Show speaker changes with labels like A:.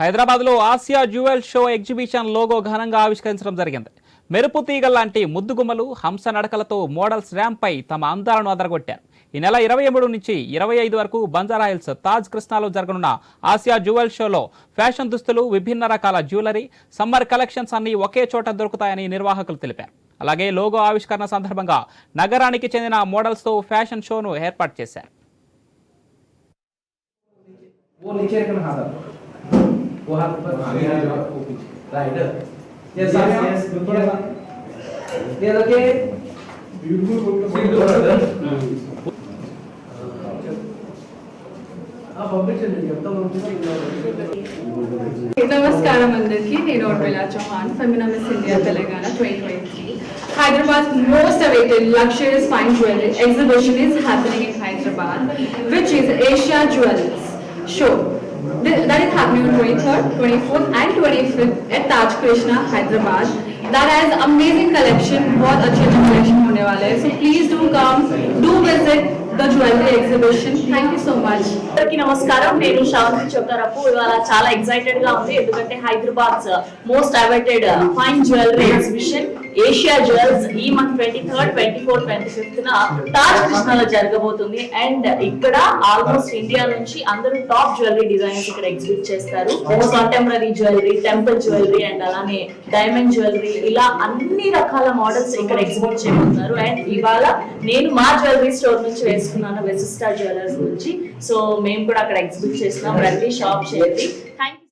A: హైదరాబాద్లో Asia jewel show exhibition logo ఘనంగా ఆవిష్కరించడం జరిగింది. మెరుపు తీగల్లాంటి ముద్దుగుమ్మలు హంస నడకలతో మోడల్స్ ర్యాంప్పై తమ అందాలను అదరగొట్టారు. ఈ నెల ఇరవై మూడు నుంచి ఇరవై ఐదు వరకు బంజారాహిల్స్ తాజ్ కృష్ణాలో జరగనున్న ఆసియా జ్యువెల్ షోలో ఫ్యాషన్ దుస్తులు విభిన్న రకాల జ్యువెలరీ సమ్మర్ కలెక్షన్స్ అన్ని ఒకే చోట దొరుకుతాయని నిర్వాహకులు తెలిపారు. అలాగే లోగో ఆవిష్కరణ సందర్భంగా నగరానికి చెందిన మోడల్స్తో ఫ్యాషన్ షోను ఏర్పాటు చేశారు.
B: वो नीचे रखना हाथ आप वो हाथ ऊपर राइट यस यस बिल्कुल ये ओके आप पब्लिक चलिए अब तो
C: నమస్కారం అందరికీ నేను Urmila Chauhan Femina miss India Telangana twenty twenty three Hyderabad most awaited luxurious fine jewelry exhibition is happening in Hyderabad, which is Asia Jewelers Show. Th- That is happening on 23rd, 24th, and 25th at Taj Krishna, Hyderabad. That has amazing collection. बहुत अच्छे अच्छे collection होने वाले हैं. So please do come, do visit the jewelry exhibition. Thank you so much.
D: అందరికీ నమస్కారం నేను శ్రావంతి చొక్కరపు ఇవాళ చాలా ఎక్సైటెడ్ గా ఉంది ఎందుకంటే Hyderabad most awaited fine jewellery exhibition Asia jewels ఈ month twenty third twenty four twenty fifth న తాజ్ కృష్ణలో జరగబోతుంది. అండ్ ఇక్కడ ఆల్మోస్ట్ ఇండియా నుంచి అందరూ టాప్ జ్యువెలరీ డిజైన్స్ ఇక్కడ ఎగ్జిబిట్ చేస్తారు. Contemporary jewellery temple jewellery and అలానే డైమండ్ జ్యువెలరీ ఇలా అన్ని రకాల మోడల్స్ ఇక్కడ ఎగ్జిబిట్ చేయబోతున్నారు. అండ్ ఇవాళ నేను మా జ్యువెలరీ స్టోర్ నుంచి వేసుకున్నాను వెసిస్టా జ్యువెలర్స్ నుంచి. సో మేము కూడా అక్కడ ఎగ్జిబిట్ చేస్తున్నాం. రండి షాప్ చేయండి. థ్యాంక్